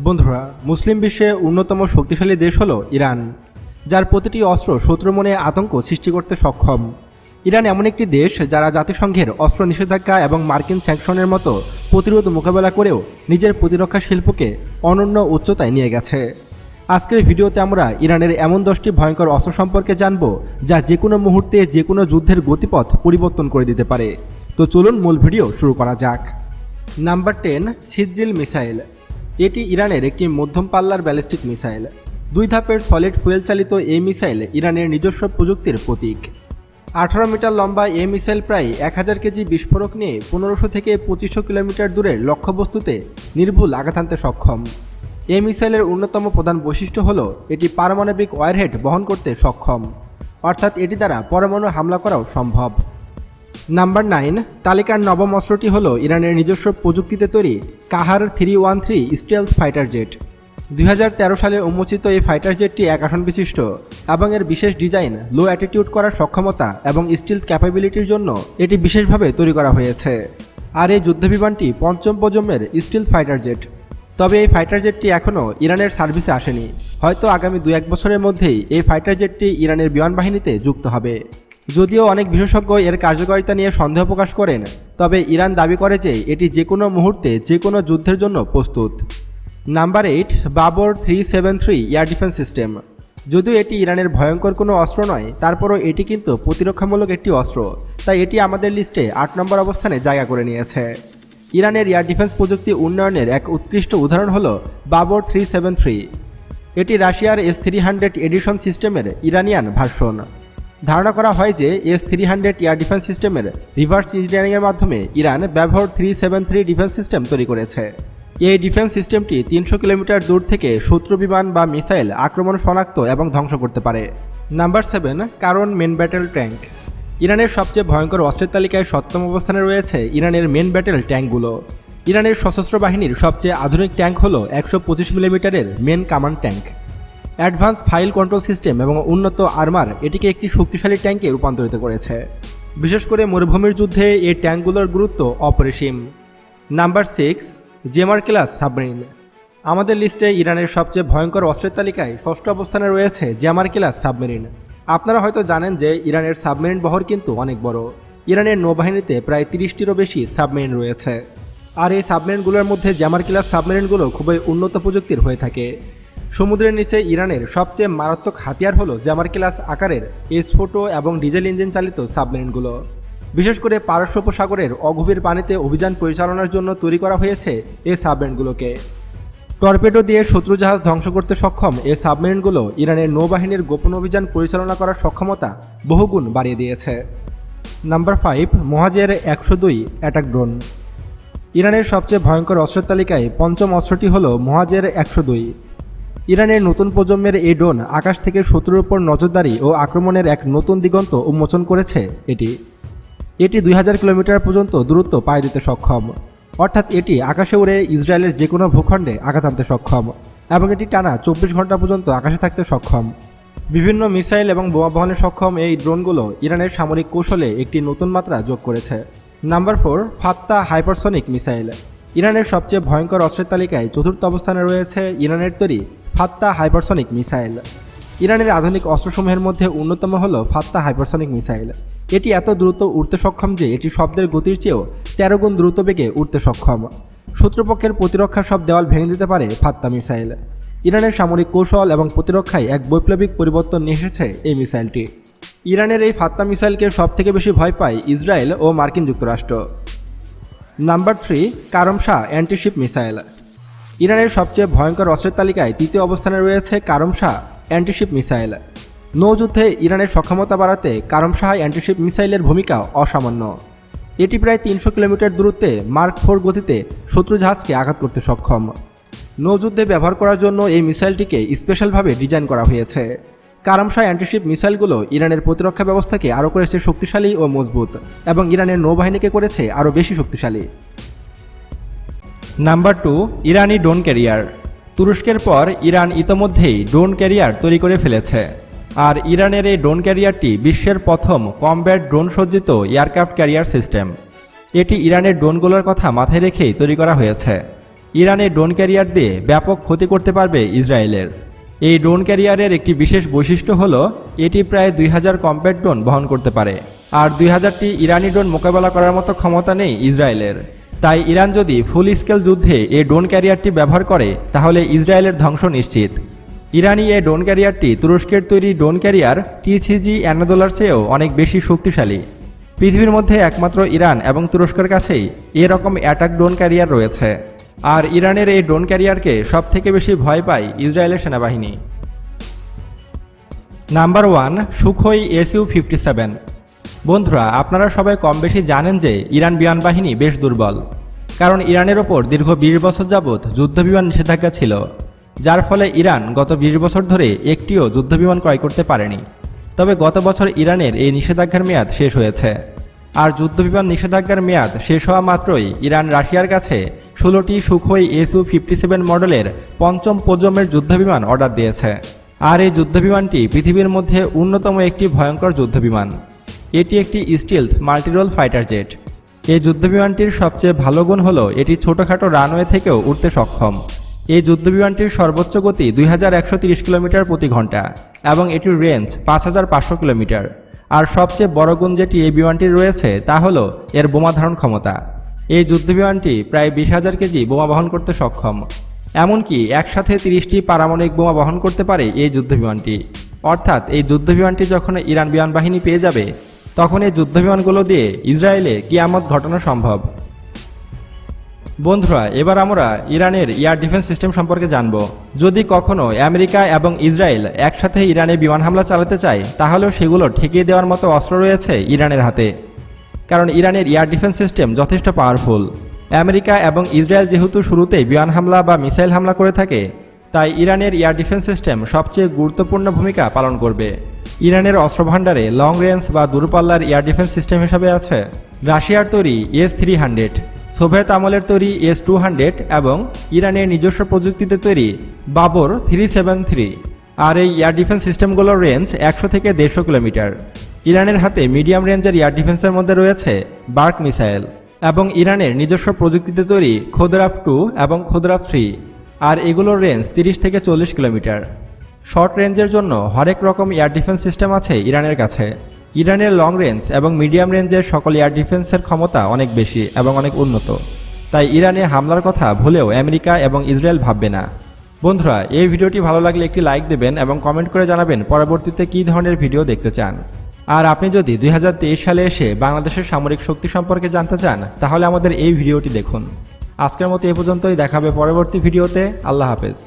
বন্ধুরা, মুসলিম বিশ্বে অন্যতম শক্তিশালী দেশ হলো ইরান, যার প্রতিটি অস্ত্র শত্রু মনে আতঙ্ক সৃষ্টি করতে সক্ষম। ইরান এমন একটি দেশ যারা জাতিসংঘের অস্ত্র নিষেধাজ্ঞা এবং মার্কিন স্যাংশনের মতো প্রতিরোধ মোকাবেলা করেও নিজের প্রতিরক্ষা শিল্পকে অনন্য উচ্চতায় নিয়ে গেছে। আজকের ভিডিওতে আমরা ইরানের এমন দশটি ভয়ঙ্কর অস্ত্র সম্পর্কে জানব, যা যে কোনো মুহূর্তে যে কোনো যুদ্ধের গতিপথ পরিবর্তন করে দিতে পারে। তো চলুন মূল ভিডিও শুরু করা যাক। Number ten Sejjil missile. এটি ইরানের একটি মধ্যম পাল্লার ব্যালিস্টিক মিসাইল। দুই ধাপের সলিড ফুয়েল চালিত এই মিসাইল ইরানের নিজস্ব প্রযুক্তির প্রতীক। আঠারো মিটার লম্বা এই মিসাইল প্রায় এক হাজার কেজি বিস্ফোরক নিয়ে পনেরোশো থেকে পঁচিশশো কিলোমিটার দূরের লক্ষ্যবস্তুতে নির্ভুল আঘাত আনতে সক্ষম। এই মিসাইলের অন্যতম প্রধান বৈশিষ্ট্য হল এটি পারমাণবিক ওয়ারহেড বহন করতে সক্ষম। অর্থাৎ এটি দ্বারা পরমাণু হামলা করাও সম্ভব। নাম্বার নাইন তালিকার নবম অস্ত্রটি হল ইরানের নিজস্ব প্রযুক্তিতে তৈরি Qaher three one three stealth fighter jet দুই হাজার তেরো সালে উন্মোচিত এই ফাইটার জেটটি এক আসন বিশিষ্ট এবং এর বিশেষ ডিজাইন লো অ্যাটিটিউড করার সক্ষমতা এবং স্টিলথ ক্যাপাবিলিটির জন্য এটি বিশেষভাবে তৈরি করা হয়েছে। আর এই যুদ্ধবিমানটি পঞ্চম প্রজন্মের স্টিল ফাইটার জেট তবে এই ফাইটার জেটটি এখনও ইরানের সার্ভিসে আসেনি। হয়তো আগামী দু এক বছরের মধ্যেই এই ফাইটার জেটটি ইরানের বিমান বাহিনীতে যুক্ত হবে। যদিও অনেক বিশেষজ্ঞ এর কার্যকারিতা নিয়ে সন্দেহ প্রকাশ করেন, তবে ইরান দাবি করে যে এটি যে কোনো মুহূর্তে যে কোনো যুদ্ধের জন্য প্রস্তুত। Number eight, Bavar three seven three air defence system. যদিও এটি ইরানের ভয়ঙ্কর কোনো অস্ত্র নয়, তারপরও এটি কিন্তু প্রতিরক্ষামূলক একটি অস্ত্র, তাই এটি আমাদের লিস্টে আট নম্বর অবস্থানে জায়গা করে নিয়েছে। ইরানের এয়ার ডিফেন্স প্রযুক্তি উন্নয়নের এক উৎকৃষ্ট উদাহরণ হল বাবর থ্রি সেভেন থ্রি। এটি রাশিয়ার এস থ্রি হান্ড্রেড এডিশন সিস্টেমের ইরানিয়ান ভার্সন। ধারণা করা হয় যে S three hundred air defence সিস্টেমের রিভার্স ইঞ্জিনিয়ারিংয়ের মাধ্যমে ইরান ব্যবহার three seven three defence system তৈরি করেছে। এই ডিফেন্স সিস্টেমটি তিনশো কিলোমিটার দূর থেকে শত্রু বিমান বা মিসাইল আক্রমণ শনাক্ত এবং ধ্বংস করতে পারে। নাম্বার সেভেন, কারণ মেন ব্যাটেল ট্যাঙ্ক। ইরানের সবচেয়ে ভয়ঙ্কর অস্ত্রের তালিকায় সপ্তম অবস্থানে রয়েছে ইরানের মেন ব্যাটেল ট্যাঙ্কগুলো। ইরানের সশস্ত্র বাহিনীর সবচেয়ে আধুনিক ট্যাঙ্ক হল একশো পঁচিশ মিলিমিটারের মেন কামান tank. Advance fire control system এবং উন্নত আর্মার এটিকে একটি শক্তিশালী ট্যাঙ্কে রূপান্তরিত করেছে। বিশেষ করে মরুভূমির যুদ্ধে এই ট্যাঙ্কগুলোর গুরুত্ব অপরিসীম। Number six, জেমার class submarine. আমাদের লিস্টে ইরানের সবচেয়ে ভয়ঙ্কর অস্ত্রের তালিকায় ষষ্ঠ অবস্থানে রয়েছে জ্যামার ক্লাস সাবমেরিন। আপনারা হয়তো জানেন যে ইরানের সাবমেরিন বহর কিন্তু অনেক বড়। ইরানের নৌবাহিনীতে প্রায় তিরিশটিরও বেশি সাবমেরিন রয়েছে। আর এই সাবমেরিনগুলোর মধ্যে জ্যামার ক্লাস সাবমেরিনগুলো খুবই উন্নত প্রযুক্তির হয়ে থাকে। সমুদ্রের নিচে ইরানের সবচেয়ে মারাত্মক হাতিয়ার হলো জ্যামার ক্লাস আকারের এই ছোট এবং ডিজেল ইঞ্জিন চালিত সাবমেরিনগুলো। বিশেষ করে পারস্য উপসাগরের অগভীর পানিতে অভিযান পরিচালনার জন্য তৈরি করা হয়েছে এই সাবমেরিনগুলোকে। টর্পেডো দিয়ে শত্রু জাহাজ ধ্বংস করতে সক্ষম এই সাবমেরিনগুলো ইরানের নৌবাহিনীর গোপন অভিযান পরিচালনা করার সক্ষমতা বহুগুণ বাড়িয়ে দিয়েছে। নাম্বার ফাইভ, মহাজের একশো দুই অ্যাটাক ড্রোন। ইরানের সবচেয়ে ভয়ঙ্কর অস্ত্রের তালিকায় পঞ্চম অস্ত্রটি হল মহাজের একশো দুই। ইরানের নতুন প্রজন্মের এই ড্রোন আকাশ থেকে শত্রুর উপর নজরদারি ও আক্রমণের এক নতুন দিগন্ত উন্মোচন করেছে এটি। এটি দুই হাজার কিলোমিটার পর্যন্ত দূরত্ব পায়ে দিতে সক্ষম। অর্থাৎ এটি আকাশে উড়ে ইসরায়েলের যে কোনো ভূখণ্ডে আঘাত আনতে সক্ষম এবং এটি টানা চব্বিশ ঘণ্টা পর্যন্ত আকাশে থাকতে সক্ষম। বিভিন্ন মিসাইল এবং বোমা বহনে সক্ষম এই ড্রোনগুলো ইরানের সামরিক কৌশলে একটি নতুন মাত্রা যোগ করেছে। Number four, Fattah hypersonic missile. ইরানের সবচেয়ে ভয়ঙ্কর অস্ত্রের তালিকায় চতুর্থ অবস্থানে রয়েছে ইরানের তৈরি ফাত্তা হাইপারসনিক মিসাইল। ইরানের আধুনিক অস্ত্রসমূহের মধ্যে অন্যতম হল ফাত্তা হাইপারসনিক মিসাইল। এটি এত দ্রুত উড়তে সক্ষম যে এটি শব্দের গতির চেয়েও তেরো গুণ দ্রুত বেগে উড়তে সক্ষম। শত্রুপক্ষের প্রতিরক্ষা সব দেওয়াল ভেঙে দিতে পারে ফাত্তা মিসাইল। ইরানের সামরিক কৌশল এবং প্রতিরক্ষায় এক বৈপ্লবিক পরিবর্তন নিয়ে এসেছে এই মিসাইলটি। ইরানের এই ফাত্তা মিসাইলকে সবথেকে বেশি ভয় পায় ইসরায়েল ও মার্কিন যুক্তরাষ্ট্র। নাম্বার থ্রি কারমশা অ্যান্টিশিপ মিসাইল। ইরানের সবচেয়ে ভয়ঙ্কর অস্ত্রের তালিকায় তৃতীয় অবস্থানে রয়েছে কারমশা অ্যান্টিশিপ মিসাইল। নৌযুদ্ধে ইরানের সক্ষমতা বাড়াতে কারমশাহ অ্যান্টিশিপ মিসাইলের ভূমিকা অসামান্য। এটি প্রায় তিনশো কিলোমিটার দূরত্বে মার্ক ফোর গতিতে শত্রু জাহাজকে আঘাত করতে সক্ষম। নৌযুদ্ধে ব্যবহার করার জন্য এই মিসাইলটিকে স্পেশালভাবে ডিজাইন করা হয়েছে। কারামশাহ অ্যান্টিশিপ মিসাইলগুলো ইরানের প্রতিরক্ষা ব্যবস্থাকে আরও করেছে শক্তিশালী ও মজবুত এবং ইরানের নৌবাহিনীকে করেছে আরও বেশি শক্তিশালী। নাম্বার টু ইরানি ড্রোন ক্যারিয়ার তুরস্কের পর ইরান ইতোমধ্যেই ড্রোন ক্যারিয়ার তৈরি করে ফেলেছে। আর ইরানের এই ড্রোন ক্যারিয়ারটি বিশ্বের প্রথম কমব্যাট ড্রোন সজ্জিত এয়ারক্রাফট ক্যারিয়ার সিস্টেম এটি ইরানের ড্রোনগুলোর কথা মাথায় রেখেই তৈরি করা হয়েছে। ইরানের ড্রোন ক্যারিয়ার দিয়ে ব্যাপক ক্ষতি করতে পারবে ইসরায়েলের। এই ড্রোন ক্যারিয়ারের একটি বিশেষ বৈশিষ্ট্য হলো, এটি প্রায় দুই হাজার কম্প্যাক্ট ড্রোন বহন করতে পারে। আর দুই হাজারটি ইরানি ড্রোন মোকাবেলা করার মতো ক্ষমতা নেই ইসরায়েলের। তাই ইরান যদি ফুল স্কেল যুদ্ধে এ ড্রোন ক্যারিয়ারটি ব্যবহার করে, তাহলে ইসরায়েলের ধ্বংস নিশ্চিত। ইরানি এ ড্রোন ক্যারিয়ারটি তুরস্কের তৈরি ড্রোন ক্যারিয়ার টিসিজি অ্যানাদোলার চেয়েও অনেক বেশি শক্তিশালী। পৃথিবীর মধ্যে একমাত্র ইরান এবং তুরস্কের কাছেই এরকম অ্যাটাক ড্রোন ক্যারিয়ার রয়েছে। আর ইরানের এই ড্রোন ক্যারিয়ারকে সব থেকে বেশি ভয় পায় ইসরায়েলের সেনাবাহিনী। Number one, Sukhoi SU fifty seven. বন্ধুরা, আপনারা সবাই কম বেশি জানেন যে ইরান বিমান বাহিনী বেশ দুর্বল। কারণ ইরানের ওপর দীর্ঘ বিশ বছর যাবৎ যুদ্ধবিমান নিষেধাজ্ঞা ছিল, যার ফলে ইরান গত বিশ বছর ধরে একটিও যুদ্ধবিমান ক্রয় করতে পারেনি। তবে গত বছর ইরানের এই নিষেধাজ্ঞার মেয়াদ শেষ হয়েছে। আর যুদ্ধবিমান নিষেধাজ্ঞার মেয়াদ শেষ হওয়া মাত্রই ইরান রাশিয়ার কাছে ষোলোটি সুখোই এসু ফিফটি সেভেন মডেলের পঞ্চম প্রজন্মের যুদ্ধবিমান অর্ডার দিয়েছে। আর এই যুদ্ধবিমানটি পৃথিবীর মধ্যে অন্যতম একটি ভয়ঙ্কর যুদ্ধবিমান। এটি একটি স্টিলথ মাল্টিরোল ফাইটার জেট। এই যুদ্ধবিমানটির সবচেয়ে ভালো গুণ হল, এটি ছোটোখাটো রানওয়ে থেকেও উঠতে সক্ষম। এই যুদ্ধবিমানটির সর্বোচ্চ গতি দুই কিলোমিটার প্রতি ঘণ্টা এবং এটির রেঞ্জ পাঁচ হাজার পাঁচশো কিলোমিটার। আর সবচেয়ে বড় গুণ যেটি এই বিমানটির রয়েছে, তা হল এর বোমা ধারণ ক্ষমতা। এই যুদ্ধবিমানটি প্রায় বিশ হাজার কেজি বোমা বহন করতে সক্ষম। এমনকি একসাথে তিরিশটি পারমাণবিক বোমা বহন করতে পারে এই যুদ্ধবিমানটি। অর্থাৎ এই যুদ্ধবিমানটি যখন ইরান বিমান বাহিনী পেয়ে যাবে তখন এই যুদ্ধবিমানগুলো দিয়ে ইসরায়েলে কিয়ামত ঘটানো সম্ভব। বন্ধুরা, এবার আমরা ইরানের এয়ার ডিফেন্স সিস্টেম সম্পর্কে জানব। যদি কখনো আমেরিকা এবং ইসরায়েল একসাথে ইরানে বিমান হামলা চালাতে চায়, তাহলেও সেগুলো ঠেকিয়ে দেওয়ার মতো অস্ত্র রয়েছে ইরানের হাতে। কারণ ইরানের এয়ার ডিফেন্স সিস্টেম যথেষ্ট পাওয়ারফুল। আমেরিকা এবং ইসরায়েল যেহেতু শুরুতেই বিমান হামলা বা মিসাইল হামলা করে থাকে, তাই ইরানের এয়ার ডিফেন্স সিস্টেম সবচেয়ে গুরুত্বপূর্ণ ভূমিকা পালন করবে। ইরানের অস্ত্রভাণ্ডারে লং রেঞ্জ বা দূরপাল্লার এয়ার ডিফেন্স সিস্টেম হিসাবে আছে। রাশিয়ার তৈরি এস থ্রি হান্ড্রেড, সোভিয়েত আমলের তৈরি এস টু হান্ড্রেড এবং ইরানের নিজস্ব প্রযুক্তিতে তৈরি বাবর থ্রি সেভেন থ্রি। আর এই এয়ার ডিফেন্স সিস্টেমগুলোর রেঞ্জ একশো থেকে দেড়শো কিলোমিটার। ইরানের হাতে মিডিয়াম রেঞ্জের এয়ার ডিফেন্সের মধ্যে রয়েছে বার্ক মিসাইল এবং ইরানের নিজস্ব প্রযুক্তিতে তৈরি খোদরাফ টু এবং খোদরাফ থ্রি আর এগুলোর রেঞ্জ তিরিশ থেকে চল্লিশ কিলোমিটার। শর্ট রেঞ্জের জন্য হরেক রকম এয়ার ডিফেন্স সিস্টেম আছে ইরানের কাছে। ইরানের লং রেঞ্জ এবং মিডিয়াম রেঞ্জের সকল এয়ার ডিফেন্সের ক্ষমতা অনেক বেশি এবং অনেক উন্নত। তাই ইরানে হামলার কথা ভুলেও আমেরিকা এবং ইসরায়েল ভাববে না। বন্ধুরা, এই ভিডিওটি ভালো লাগলে একটি লাইক দেবেন এবং কমেন্ট করে জানাবেন পরবর্তীতে কী ধরনের ভিডিও দেখতে চান। আর আপনি যদি দুই হাজার তেইশ সালে এসে বাংলাদেশের সামরিক শক্তি সম্পর্কে জানতে চান, তাহলে আমাদের এই ভিডিওটি দেখুন। আজকের মতো এ পর্যন্তই দেখাবে পরবর্তী ভিডিওতে। আল্লাহ হাফেজ।